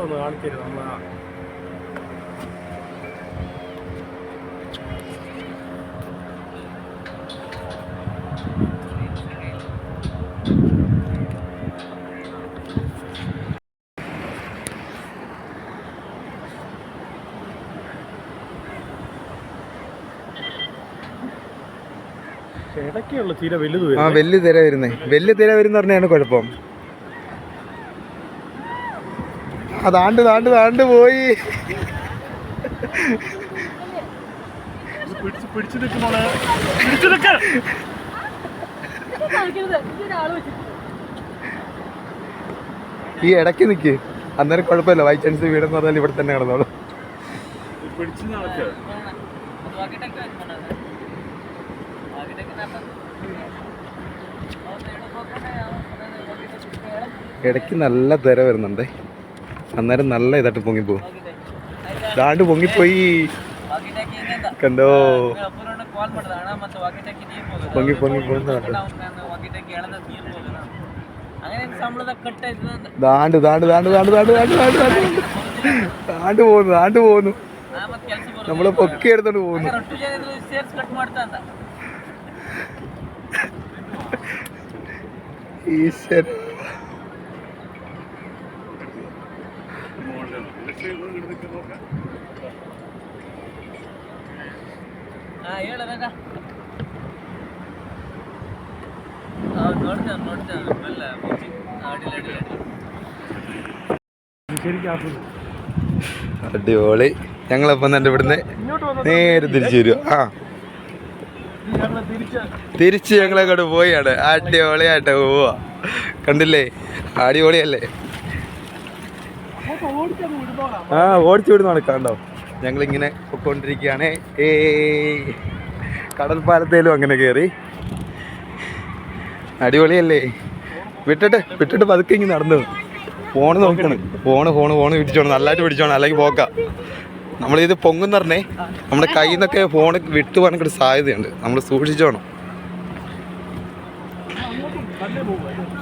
ഒന്ന് കാണിക്കരുത് നമ്മൾ ആ. വലിയ തിര വരുന്നേ. വലിയ തിര വരുന്ന പറഞ്ഞാണ് കുഴപ്പം. ആ താണ്ട് താണ്ട് പോയി. പിടിച്ച് പിടിച്ചു നിൽക്കുന്നോളെ പിടിച്ചു നിൽക്ക ഈ ഇടയ്ക്ക് നിക്ക്. അന്നേരം കുഴപ്പമില്ല. ബൈ ചാൻസ് വീടെന്ന് പറഞ്ഞാൽ ഇവിടെ തന്നെ കിടന്നോളൂ. ഇടയ്ക്ക് നല്ല തിര വരുന്നുണ്ട്. അന്നേരം നല്ല ഇതായിട്ട് പൊങ്ങിപ്പോവും ദാണ്ട് പൊങ്ങിപ്പോയി. കണ്ടോ? പൊങ്ങി പൊങ്ങി ദാണ്ട് ദാണ്ട് ദാണ്ട് ദാണ്ട് ദാണ്ട് ദാണ്ട് ദാണ്ട് ദാണ്ട് ദാണ്ട് പോകുന്നു ദാണ്ട് പോകുന്നു നമ്മൾ പൊക്കി എടുത്തോണ്ട് പോകുന്നു ഈശ്വര അടിപൊളി. ഞങ്ങളപ്പം തന്നെ ഇവിടുന്ന് നേരെ തിരിച്ചു വരും. ആ. തിരിച്ച് ഞങ്ങളെ ഞങ്ങളങ്ങോട്ട് പോയാണ്. അടിപൊളിയായിട്ട് പോവാ. കണ്ടില്ലേ? അടിപൊളിയല്ലേ? ആ ഓടിച്ചു വിടുന്നതാണ് കണ്ടോ ഞങ്ങളിങ്ങനെ പൊക്കോണ്ടിരിക്കുകയാണ്. ഏ കടൽപ്പാലത്തേലും അങ്ങനെ കയറി. അടിപൊളിയല്ലേ? വിട്ടിട്ട് വിട്ടിട്ട് പതുക്കെ ഇങ്ങനെ നടന്നു. ഫോണ് നോക്കണം. ഫോണ് ഫോണ് ഫോണ് പിടിച്ചോണം. നല്ലതായിട്ട് പിടിച്ചോണം. അല്ലെങ്കിൽ പോക്ക. നമ്മളിത് പൊങ്ങുന്ന പറഞ്ഞേ നമ്മുടെ കയ്യിൽ നിന്നൊക്കെ ഫോൺ വിട്ടു പോകാനൊക്കെ സാധ്യതയുണ്ട്. നമ്മൾ സൂക്ഷിച്ചോണം.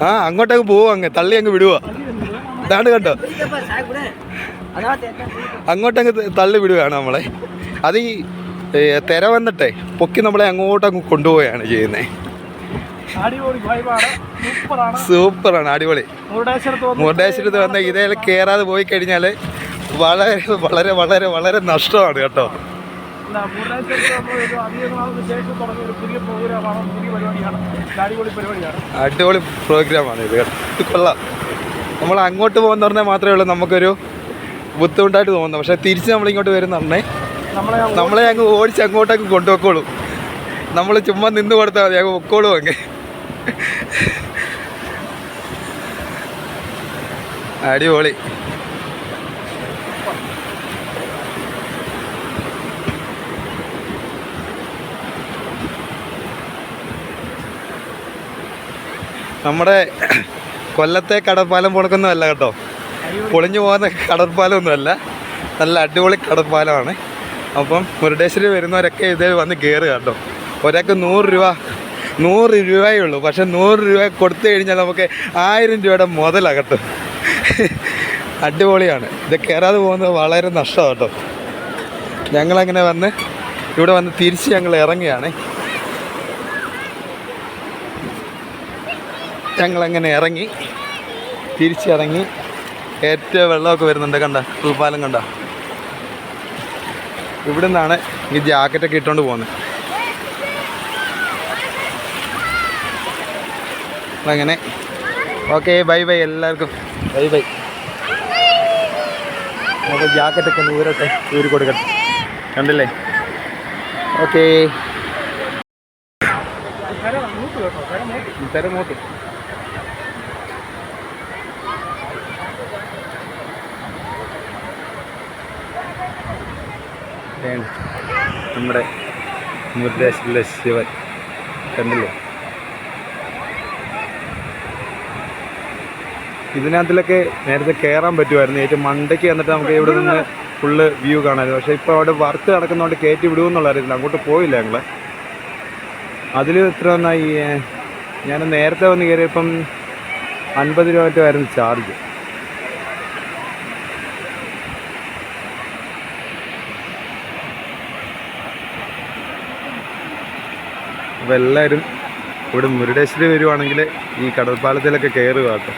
ആ അങ്ങോട്ടങ്ങ് പോവും അങ്ങ്. തള്ളി അങ്ങ് വിടുക ഇതാണ്ട് കണ്ടോ? അങ്ങോട്ടങ്ങ് തള്ളി വിടുകയാണ് നമ്മളെ. അത് ഈ തെര വന്നിട്ടേ പൊക്കി നമ്മളെ അങ്ങോട്ടങ്ങ് കൊണ്ടുപോവുകയാണ് ചെയ്യുന്നത് സൂപ്പറാണ്. അടിപൊളി. മുരുടേശ്വരത്ത് വന്ന് ഇതേ കയറാതെ പോയി കഴിഞ്ഞാൽ വളരെ വളരെ വളരെ വളരെ നഷ്ടമാണ് കേട്ടോ. അടിപൊളി പ്രോഗ്രാം ആണ് പ്രോഗ്രാമാണ് ഇത് കേട്ടോ. കൊള്ളാം. നമ്മൾ അങ്ങോട്ട് പോകുന്ന പറഞ്ഞാൽ മാത്രമേ ഉള്ളൂ നമുക്കൊരു ബുദ്ധിമുട്ടായിട്ട് തോന്നുന്നത് പക്ഷേ തിരിച്ച് നമ്മളിങ്ങോട്ട് വരുന്നുണ്ടേ നമ്മളെ നമ്മളെ അങ്ങ് ഓടിച്ച് അങ്ങോട്ടങ്ങ് കൊണ്ടുപോക്കോളും നമ്മൾ ചുമ്മാ നിന്ന് കൊടുത്താൽ മതി അങ്ങ് പൊക്കോളും അങ്ങ്. അടിപൊളി. നമ്മുടെ കൊല്ലത്തെ കടപ്പാലം പൊളക്കൊന്നുമല്ല കേട്ടോ? പൊളിഞ്ഞു പോകുന്ന കടൽപ്പാലമൊന്നുമല്ല. നല്ല അടിപൊളി കടൽപ്പാലമാണ്. അപ്പം മുരുടേശ്വരി വരുന്നവരൊക്കെ ഇതേ വന്ന് കയറുക കേട്ടോ. ഒരാൾക്ക് നൂറ് രൂപ നൂറ് രൂപയേ ഉള്ളൂ. പക്ഷെ നൂറ് രൂപ കൊടുത്തു കഴിഞ്ഞാൽ നമുക്ക് ആയിരം രൂപയുടെ മുതലകട്ടും അടിപൊളിയാണ്. ഇത് കയറാതെ പോകുന്നത് വളരെ നഷ്ടമാണ് കേട്ടോ. ഞങ്ങളങ്ങനെ വന്ന് ഇവിടെ വന്ന് തിരിച്ച് ഞങ്ങൾ ഇറങ്ങുകയാണ്. ഞങ്ങളങ്ങനെ ഇറങ്ങി തിരിച്ചിറങ്ങി ഏറ്റവും വെള്ളമൊക്കെ വരുന്നുണ്ട് കണ്ട? പുൽപ്പാലം കണ്ട? ഇവിടെ നിന്നാണ് ഈ ജാക്കറ്റൊക്കെ ഇട്ടുകൊണ്ട് പോകുന്നത് അങ്ങനെ ഓക്കെ ബൈ ബൈ എല്ലാവർക്കും. Bye bye. അപ്പോൾ ജാക്കറ്റൊക്കെ ഊരട്ടെ ഊരി കൊടുക്കട്ടെ കണ്ടില്ലേ? ഓക്കേ. മൂത്ത് കേട്ടോ കര മൂത്ത് തരം നോക്ക് ഇതാണ് നമ്മുടെ നിർദ്ദേശത്തിലെ ശിവൻ. കണ്ടില്ലേ? ഇതിനകത്തിലൊക്കെ നേരത്തെ കയറാൻ പറ്റുമായിരുന്നു. ഏറ്റവും മണ്ടയ്ക്ക് വന്നിട്ട് നമുക്ക് ഇവിടെ നിന്ന് ഫുള്ള് വ്യൂ കാണാമായിരുന്നു. പക്ഷേ ഇപ്പോൾ അവിടെ വർക്ക് നടക്കുന്നതുകൊണ്ട് കയറ്റി വിടുമെന്നുള്ള അറിയത്തില്ല. അങ്ങോട്ട് പോയില്ല ഞങ്ങൾ അതിൽ എത്ര വന്നായി ഞാൻ നേരത്തെ വന്ന് കയറിയപ്പം അൻപത് രൂപ മറ്റോ ആയിരുന്നു ചാർജ് അപ്പോൾ എല്ലാവരും ഇവിടെ മുരുടേശ്വരി വരുവാണെങ്കിൽ ഈ കടൽപ്പാലത്തിലൊക്കെ കയറുക കേട്ടോ.